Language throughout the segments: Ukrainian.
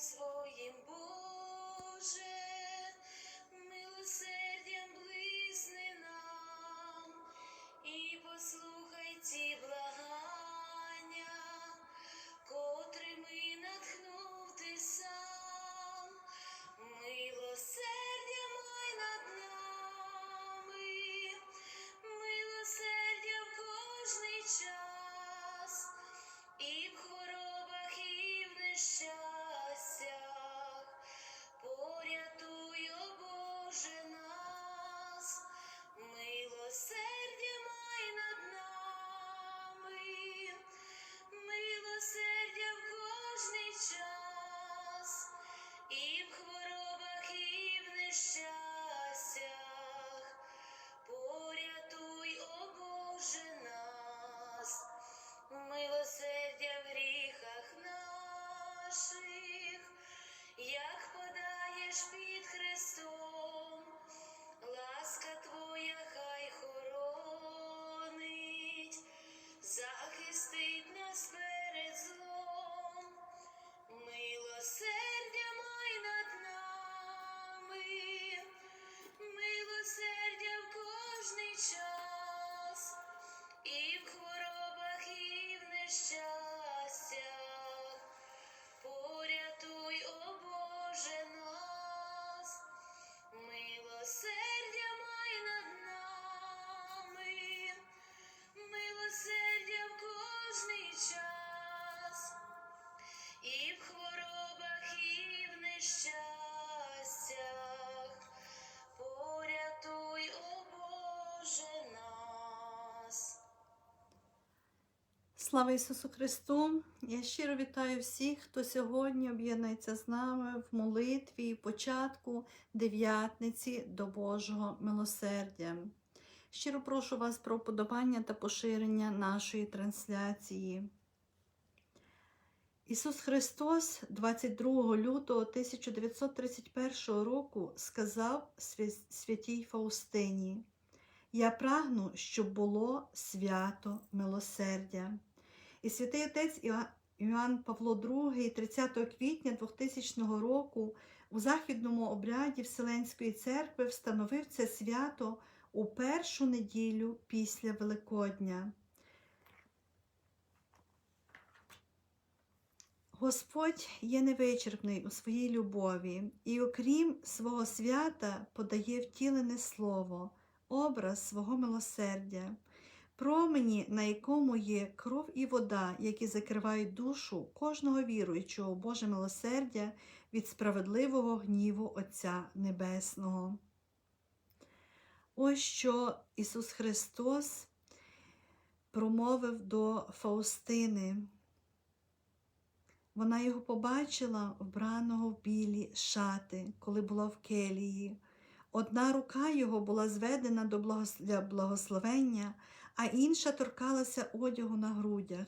своїм, Боже, милосердя май над нами, милосердя в кожний час, і в хворобах, і в нещастях, Слава Ісусу Христу! Я щиро вітаю всіх, хто сьогодні об'єднується з нами в молитві і початку дев'ятниці до Божого милосердя. Щиро прошу вас про вподобання та поширення нашої трансляції. Ісус Христос 22 лютого 1931 року сказав святій Фаустині: Я прагну, щоб було свято милосердя. І святий отець Іоа- Іоанн Павло II 30 квітня 2000 року у західному обряді Вселенської церкви встановив це свято у першу неділю після Великодня. Господь є невичерпний у своїй любові, і окрім свого свята подає втілене слово, образ свого милосердя, промені, на якому є кров і вода, які закривають душу кожного віруючого Боже милосердя від справедливого гніву Отця Небесного. Ось що Ісус Христос промовив до Фаустини. Вона його побачила вбраного в білі шати, коли була в келії. Одна рука його була зведена до благословення, а інша торкалася одягу на грудях.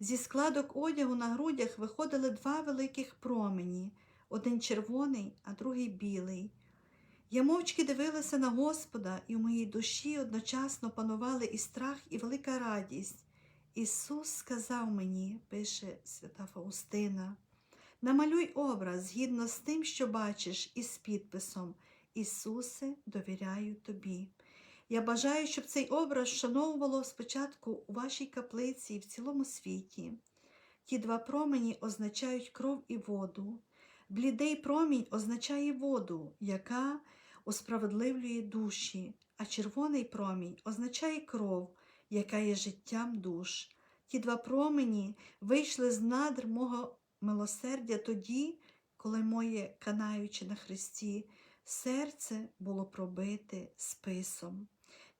Зі складок одягу на грудях виходили два великих промені, один червоний, а другий білий. Я мовчки дивилася на Господа, і в моїй душі одночасно панували і страх, і велика радість. Ісус сказав мені, пише свята Фаустина, намалюй образ згідно з тим, що бачиш, із підписом Ісусе, довіряю тобі. Я бажаю, щоб цей образ вшановувало спочатку у вашій каплиці і в цілому світі. Ті два промені означають кров і воду. Блідий промінь означає воду, яка усправедливлює душі, а червоний промінь означає кров, яка є життям душ. Ті два промені вийшли з надр мого милосердя тоді, коли моє канаючи на Христі, серце було пробите списом.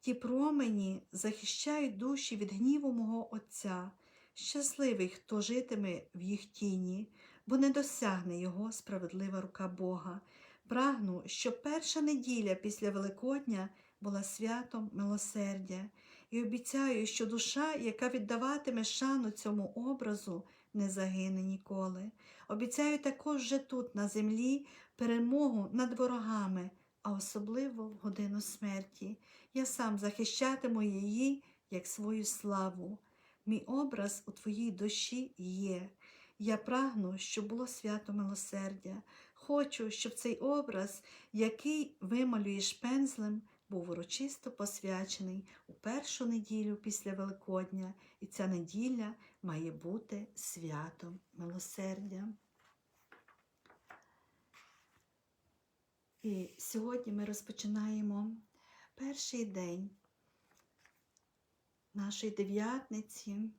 Ті промені захищають душі від гніву мого Отця. Щасливий, хто житиме в їх тіні, бо не досягне його справедлива рука Бога. Прагну, щоб перша неділя після Великодня була святом милосердя, і обіцяю, що душа, яка віддаватиме шану цьому образу, не загине ніколи. Обіцяю також вже тут, на землі, перемогу над ворогами, а особливо в годину смерті. Я сам захищатиму її як свою славу. Мій образ у твоїй душі є. Я прагну, щоб було свято милосердя. Хочу, щоб цей образ, який вималюєш пензлем, був урочисто посвячений у першу неділю після Великодня, і ця неділя має бути святом милосердя. І сьогодні ми розпочинаємо перший день нашої дев'ятниці,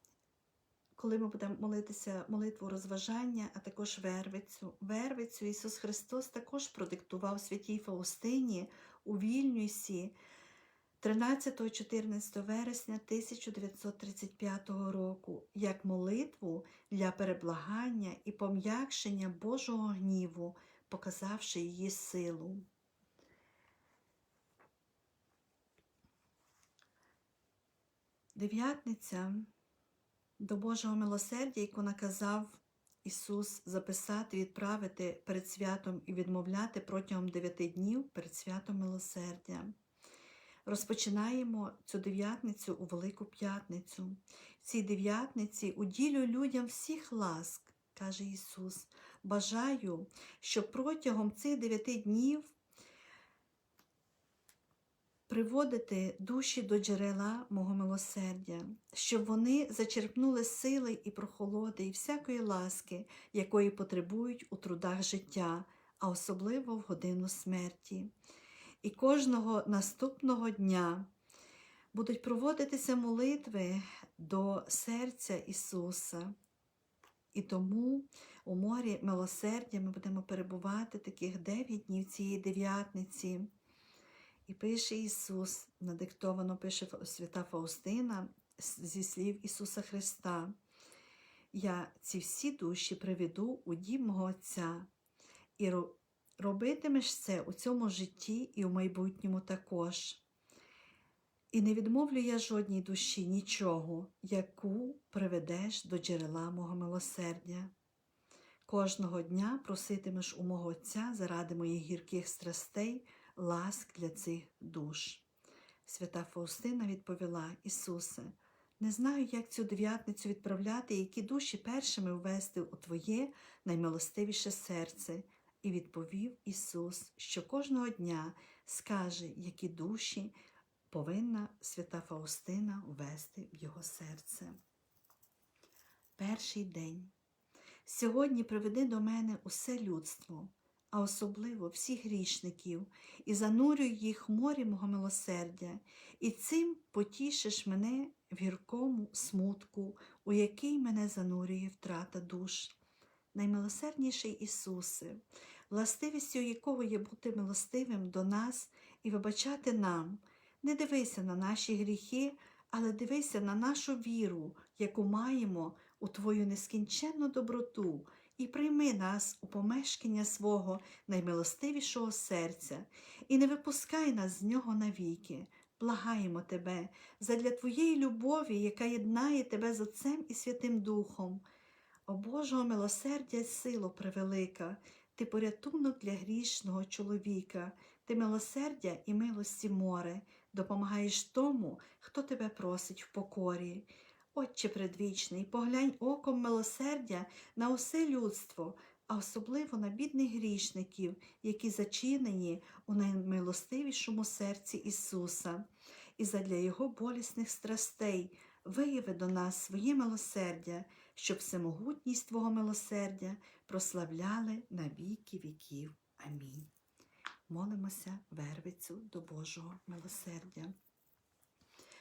коли ми будемо молитися молитву розважання, а також вервицю. Вервицю Ісус Христос також продиктував святій Фаустині у Вільнюсі 13-14 вересня 1935 року як молитву для переблагання і пом'якшення Божого гніву, показавши її силу. Дев'ятниця до Божого милосердя, яку наказав Ісус записати, відправити перед святом і відмовляти протягом дев'яти днів перед святом милосердя. Розпочинаємо цю дев'ятницю у Велику П'ятницю. В цій дев'ятниці уділю людям всіх ласк, каже Ісус. Бажаю, щоб протягом цих дев'яти днів приводити душі до джерела мого милосердя, щоб вони зачерпнули сили і прохолоди, і всякої ласки, якої потребують у трудах життя, а особливо в годину смерті. І кожного наступного дня будуть проводитися молитви до серця Ісуса. І тому у морі милосердя ми будемо перебувати таких дев'ять днів цієї дев'ятниці. І пише Ісус, надиктовано пише свята Фаустина зі слів Ісуса Христа. Я ці всі душі приведу у дім мого Отця, і робитимеш це у цьому житті і у майбутньому також. І не відмовлю я жодній душі нічого, яку приведеш до джерела мого милосердя. Кожного дня проситимеш у мого Отця заради моїх гірких страстей ласк для цих душ. Свята Фаустина відповіла Ісусе, не знаю, як цю дев'ятницю відправляти, які душі першими ввести у Твоє наймилостивіше серце. І відповів Ісус, що кожного дня скаже, які душі повинна свята Фаустина ввести в Його серце. Перший день. Сьогодні приведи до мене усе людство, а особливо всіх грішників, і занурюй їх в морі мого милосердя, і цим потішиш мене в гіркому смутку, у який мене занурює втрата душ. Наймилосердніший Ісусе, властивістю якого є бути милостивим до нас і вибачати нам. Не дивися на наші гріхи, але дивися на нашу віру, яку маємо у Твою нескінченну доброту, і прийми нас у помешкання свого наймилостивішого серця, і не випускай нас з нього навіки. Благаємо Тебе задля Твоєї любові, яка єднає Тебе з Отцем і Святим Духом. О Божого милосердя сило превелика, ти порятунок для грішного чоловіка, ти милосердя і милості море, допомагаєш тому, хто тебе просить в покорі. Отче предвічний, поглянь оком милосердя на усе людство, а особливо на бідних грішників, які зачинені у наймилостивішому серці Ісуса, і задля Його болісних страстей вияви до нас своє милосердя, щоб всемогутність Твого милосердя прославляли на віки віків. Амінь. Молимося вервицю до Божого милосердя.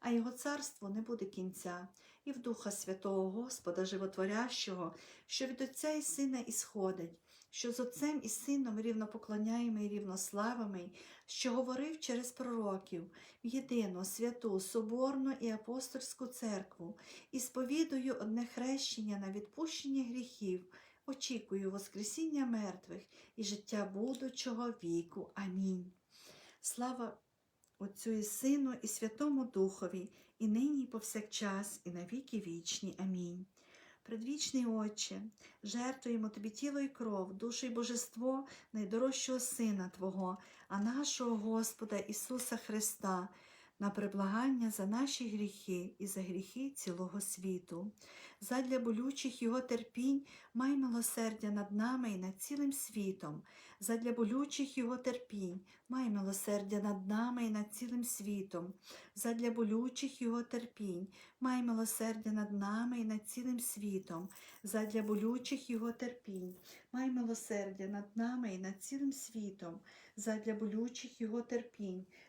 а його царство не буде кінця, і в Духа Святого Господа Животворящого, що від Отця і Сина ісходить, що з Отцем і Сином рівнопоклоняємо і рівнославими, що говорив через пророків в єдину, святу, соборну і апостольську церкву, і сповідую одне хрещення на відпущення гріхів, очікую Воскресіння мертвих і життя будучого віку. Амінь. Слава Отцю і Сину, і Святому Духові, і нині, і повсякчас, і на віки вічні. Амінь. Предвічний Отче, жертвуємо Тобі тіло і кров, душу і божество найдорожчого Сина Твого, а нашого Господа Ісуса Христа, на приблагання за наші гріхи і за гріхи цілого світу. Задля болючих Його терпінь май милосердя над нами і над цілим світом. Задля болючих Його терпінь май милосердя над нами і над цілим світом. Задля болючих Його терпінь май милосердя над нами і над цілим світом. Задля болючих Його терпінь май милосердя над нами і над цілим світом. Задля болючих Його терпінь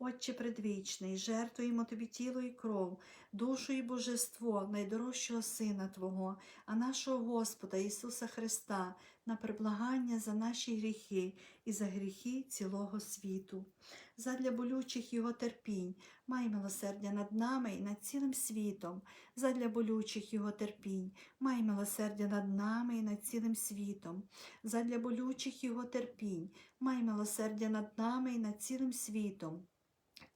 Отче предвічний, жертвуємо Тобі тіло і кров, душу і божество найдорожчого Сина Твого, а нашого Господа Ісуса Христа на приблагання за наші гріхи і за гріхи цілого світу. Задля болючих Його терпінь, май милосердя над нами і над цілим світом, задля болючих Його терпінь, май милосердя над нами і над цілим світом, задля болючих Його терпінь, май милосердя над нами і над цілим світом.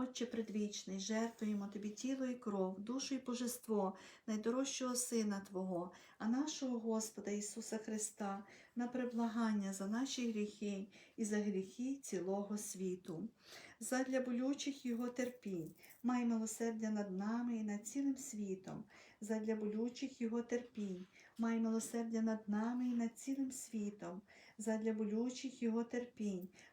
Отче предвічний, жертвуємо Тобі тіло і кров, душу і божество найдорожчого Сина Твого, а нашого Господа Ісуса Христа, на преблагання за наші гріхи і за гріхи цілого світу. Задля болючих Його терпінь, май милосердя над нами і над цілим світом, задля болючих Його терпінь, май милосердя над нами і над цілим світом, задля болючих Його терпінь,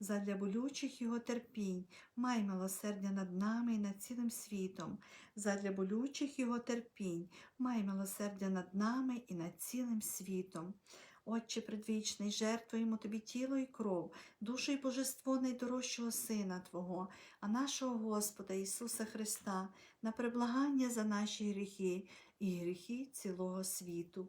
задля болючих Його терпінь, май милосердя над нами і над цілим світом, задля болючих Його терпінь, май милосердя над нами і над цілим світом. Отче предвічний, жертвуємо Тобі тіло і кров, душу і божество найдорожчого Сина Твого, а нашого Господа Ісуса Христа, на преблагання за наші гріхи і гріхи цілого світу,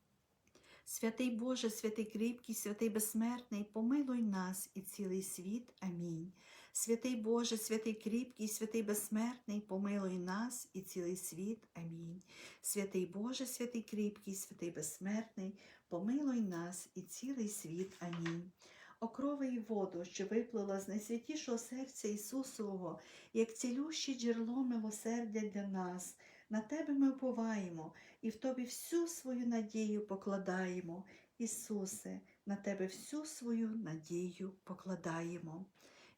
Святий Боже, святий кріпкий, святий безсмертний, помилуй нас і цілий світ. Амінь. Святий Боже, святий кріпкий, святий безсмертний, помилуй нас і цілий світ. Амінь. Святий Боже, святий кріпкий, святий безсмертний, помилуй нас і цілий світ. Амінь. Окрови і воду, що виплила з найсвятішого серця Ісусового, як цілюще джерело милосердя для нас. На Тебе ми уповаємо і в Тобі всю свою надію покладаємо. Ісусе, на Тебе всю свою надію покладаємо.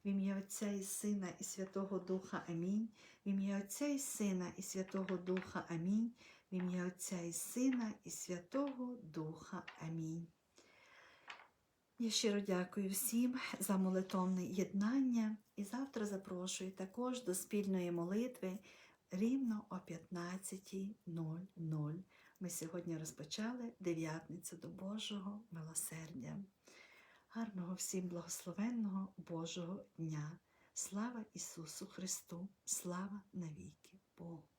В ім'я Отця і Сина і Святого Духа Амінь. В ім'я Отця і Сина і Святого Духа Амінь. В ім'я Отця і Сина і Святого Духа Амінь. Я щиро дякую всім за молитовне єднання і завтра запрошую також до спільної молитви рівно о 15.00. Ми сьогодні розпочали дев'ятницю до Божого милосердя. Гарного всім благословенного Божого дня! Слава Ісусу Христу! Слава навіки Богу!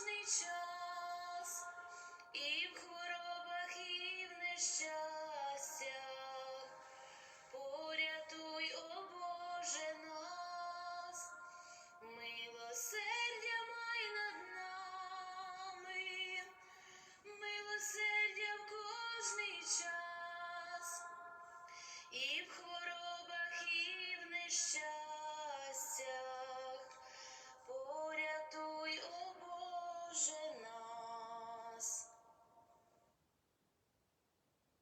Кожний час. І в